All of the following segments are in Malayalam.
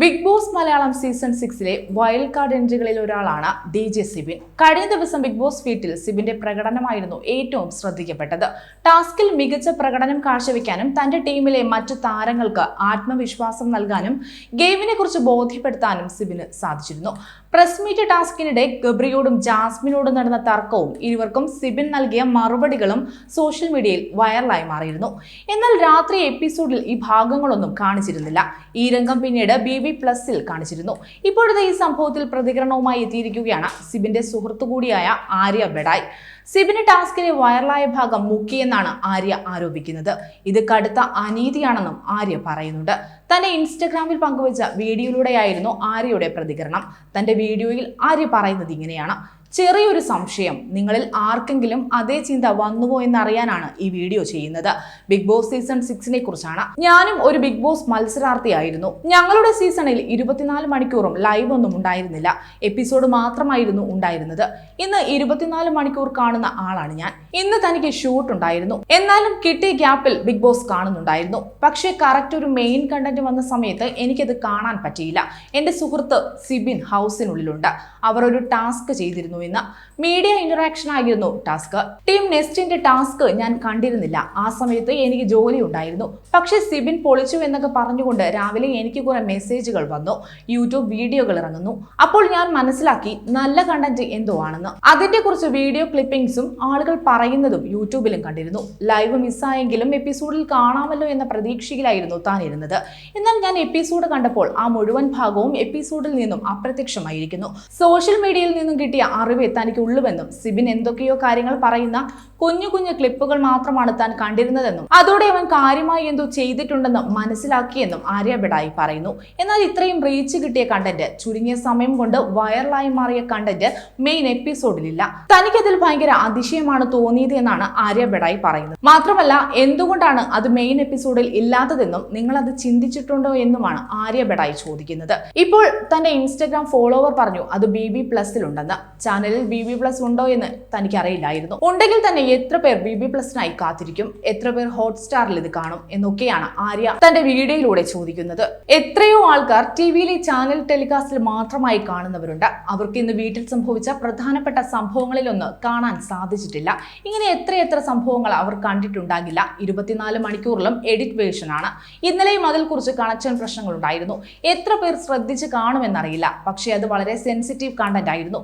ബിഗ് ബോസ് മലയാളം സീസൺ സിക്സിലെ വൈൽഡ് കാർഡ് എൻട്രികളിൽ ഒരാളാണ് ഡി ജെ സിബിൻ. കഴിഞ്ഞ ദിവസം ബിഗ് ബോസ് വീട്ടിൽ സിബിന്റെ പ്രകടനമായിരുന്നു ഏറ്റവും ശ്രദ്ധിക്കപ്പെട്ടത്. ടാസ്കിൽ മികച്ച പ്രകടനം കാഴ്ചവെക്കാനും തന്റെ ടീമിലെ മറ്റു താരങ്ങൾക്ക് ആത്മവിശ്വാസം നൽകാനും ഗെയിമിനെ കുറിച്ച് ബോധ്യപ്പെടുത്താനും സിബിന് സാധിച്ചിരുന്നു. പ്രസ് മീറ്റ് ടാസ്കിനിടെ ഗബ്രിയോടും ജാസ്മിനോടും നടന്ന തർക്കവും ഇരുവർക്കും സിബിൻ നൽകിയ മറുപടികളും സോഷ്യൽ മീഡിയയിൽ വൈറലായി മാറിയിരുന്നു. എന്നാൽ രാത്രി എപ്പിസോഡിൽ ഈ ഭാഗങ്ങളൊന്നും കാണിച്ചിരുന്നില്ല. ഈ രംഗം പിന്നീട് ബി ബി പ്ലസിൽ കാണിച്ചിരുന്നു. ഇപ്പോഴത്തെ ഈ സംഭവത്തിൽ പ്രതികരണവുമായി എത്തിയിരിക്കുകയാണ് സിബിന്റെ സുഹൃത്തു കൂടിയായ ആര്യ ബെഡായ്. സിബിന് ടാസ്കിലെ വൈറലായ ഭാഗം മുക്കിയെന്നാണ് ആര്യ ആരോപിക്കുന്നത്. ഇത് കടുത്ത അനീതിയാണെന്നും ആര്യ പറയുന്നുണ്ട്. തന്നെ ഇൻസ്റ്റഗ്രാമിൽ പങ്കുവച്ച വീഡിയോയിലൂടെയായിരുന്നു ആര്യയുടെ പ്രതികരണം. തന്റെ വീഡിയോയിൽ ആര്യ പറയുന്നത് ഇങ്ങനെയാണ്. ചെറിയൊരു സംശയം. നിങ്ങളിൽ ആർക്കെങ്കിലും അതേ ചിന്ത വന്നുവോ എന്നറിയാനാണ് ഈ വീഡിയോ ചെയ്യുന്നത്. ബിഗ് ബോസ് സീസൺ സിക്സിനെ കുറിച്ചാണ്. ഞാനും ഒരു ബിഗ് ബോസ് മത്സരാർത്ഥിയായിരുന്നു. ഞങ്ങളുടെ സീസണിൽ ഇരുപത്തിനാല് മണിക്കൂറും ലൈവ് ഒന്നും ഉണ്ടായിരുന്നില്ല. എപ്പിസോഡ് മാത്രമായിരുന്നു ഉണ്ടായിരുന്നത്. ഇന്ന് ഇരുപത്തിനാല് മണിക്കൂർ കാണുന്ന ആളാണ് ഞാൻ. ഇന്ന് തനിക്ക് ഷൂട്ട് ഉണ്ടായിരുന്നു. എന്നാലും കിട്ടിയ ഗ്യാപ്പിൽ ബിഗ് ബോസ് കാണുന്നുണ്ടായിരുന്നു. പക്ഷേ കറക്റ്റ് ഒരു മെയിൻ കണ്ടന്റ് വന്ന സമയത്ത് എനിക്കത് കാണാൻ പറ്റിയില്ല. എന്റെ സുഹൃത്ത് സിബിൻ ഹൗസിനുള്ളിലുണ്ട്. അവർ ഒരു ടാസ്ക് ചെയ്തിരുന്നു എന്ന് മീഡിയ ഇന്ററാക്ഷൻ ആയിരുന്നു ടാസ്ക്. ടീം നെസ്റ്റിന്റെ ടാസ്ക് ഞാൻ കണ്ടിരുന്നില്ല. ആ സമയത്ത് എനിക്ക് ജോലി ഉണ്ടായിരുന്നു. പക്ഷേ സിബിൻ പൊളിച്ചു എന്നൊക്കെ പറഞ്ഞുകൊണ്ട് രാവിലെ എനിക്ക് കുറെ മെസ്സേജുകൾ വന്നു. യൂട്യൂബ് വീഡിയോകൾ ഇറങ്ങുന്നു. അപ്പോൾ ഞാൻ മനസ്സിലാക്കി നല്ല കണ്ടന്റ് എന്തോ ആണെന്ന്. അതിന്റെ കുറച്ച് വീഡിയോ ക്ലിപ്പിംഗ്സും ആളുകൾ പറയുന്നതും യൂട്യൂബിലും കണ്ടിരുന്നു. ലൈവ് മിസ്സായെങ്കിലും എപ്പിസോഡിൽ കാണാമല്ലോ എന്ന പ്രതീക്ഷയിലായിരുന്നു താൻ ഇരുന്നത്. എന്നാൽ ഞാൻ എപ്പിസോഡ് കണ്ടപ്പോൾ ആ മുഴുവൻ ഭാഗവും എപ്പിസോഡിൽ നിന്നും അപ്രത്യക്ഷമായിരിക്കുന്നു. സോഷ്യൽ മീഡിയയിൽ നിന്നും കിട്ടിയ അറിവ് തനിക്ക് ഉള്ളുവെന്നും സിബിൻ എന്തൊക്കെയോ കാര്യങ്ങൾ പറയുന്ന കുഞ്ഞു കുഞ്ഞു ക്ലിപ്പുകൾ മാത്രമാണ് താൻ കണ്ടിരുന്നതെന്നും അതോടെ അവൻ കാര്യമായി എന്തോ ചെയ്തിട്ടുണ്ടെന്നും മനസ്സിലാക്കിയെന്നും ആര്യ ബെഡായി പറയുന്നു. എന്നാൽ ഇത്രയും റീച്ച് കിട്ടിയ കണ്ടന്റ് ചുരുങ്ങിയ സമയം കൊണ്ട് വൈറലായി മാറിയ കണ്ടന്റ് മെയിൻ എപ്പിസോഡിലില്ല തനിക്കതിൽ ഭയങ്കര അതിശയമാണ് തോന്നിയത് എന്നാണ് ആര്യ ബെഡായി പറയുന്നത്. മാത്രമല്ല എന്തുകൊണ്ടാണ് അത് മെയിൻ എപ്പിസോഡിൽ ഇല്ലാത്തതെന്നും നിങ്ങൾ അത് ചിന്തിച്ചിട്ടുണ്ടോ എന്നുമാണ് ആര്യ ബെഡായി ചോദിക്കുന്നത്. ഇപ്പോൾ തന്റെ ഇൻസ്റ്റഗ്രാം ഫോളോവർ പറഞ്ഞു അത് ബി ബി പ്ലസിലുണ്ടെന്ന് ചാനലിൽ ബി ബി പ്ലസ് ഉണ്ടോ എന്ന് തനിക്ക് അറിയില്ലായിരുന്നു ഉണ്ടെങ്കിൽ തന്നെ എത്ര പേർ ബി ബി പ്ലസിനായി കാത്തിരിക്കും? എത്ര പേർ ഹോട്ട്സ്റ്റാറിൽ ഇത് കാണും? എന്നൊക്കെയാണ് ആര്യ തന്റെ വീഡിയോയിലൂടെ ചോദിക്കുന്നത്. എത്രയോ ആൾക്കാർ ടി വിയിലെ ചാനൽ ടെലികാസ്റ്റിൽ മാത്രമായി കാണുന്നവരുണ്ട്. അവർക്ക് ഇന്ന് വീട്ടിൽ സംഭവിച്ച പ്രധാനപ്പെട്ട സംഭവങ്ങളിലൊന്ന് കാണാൻ സാധിച്ചിട്ടില്ല. ഇങ്ങനെ എത്രയെത്ര സംഭവങ്ങൾ അവർ കണ്ടിട്ടുണ്ടാകില്ല. ഇരുപത്തിനാല് മണിക്കൂറിലും എഡിറ്റ് വേർഷനാണ്. ഇന്നലെയും അതിൽ കുറിച്ച് കണക്ഷൻ പ്രശ്നങ്ങൾ ഉണ്ടായിരുന്നു എത്ര പേർ ശ്രദ്ധിച്ച് കാണുമെന്നറിയില്ല. പക്ഷേ അത് വളരെ സെൻസിറ്റീവ് കണ്ടന്റ് ആയിരുന്നു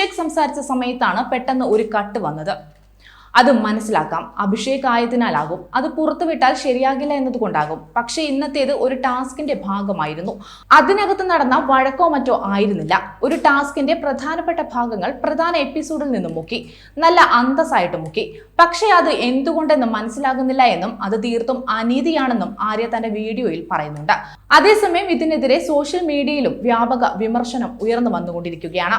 അഭിഷേക് സംസാരിച്ച സമയത്താണ് പെട്ടെന്ന് ഒരു കട്ട് വന്നത്. അത് മനസ്സിലാക്കാം. അഭിഷേക് ആയതിനാലാകും. അത് പുറത്തുവിട്ടാൽ ശരിയാകില്ല എന്നതുകൊണ്ടാകും. പക്ഷേ ഇന്നത്തേത് ഒരു ടാസ്കിന്റെ ഭാഗമായിരുന്നു. അതിനകത്ത് നടന്ന വഴക്കോ മറ്റോ ആയിരുന്നില്ല. ഒരു ടാസ്കിന്റെ പ്രധാനപ്പെട്ട ഭാഗങ്ങൾ പ്രധാന എപ്പിസോഡിൽ നിന്നും മുക്കി. നല്ല അന്തസ്സായിട്ട് മുക്കി. പക്ഷേ അത് എന്തുകൊണ്ടെന്ന് മനസ്സിലാകുന്നില്ല എന്നും അത് തീർത്തും അനീതിയാണെന്നും ആര്യ തന്റെ വീഡിയോയിൽ പറയുന്നുണ്ട്. അതേസമയം ഇതിനെതിരെ സോഷ്യൽ മീഡിയയിലും വ്യാപക വിമർശനം ഉയർന്നു വന്നുകൊണ്ടിരിക്കുകയാണ്.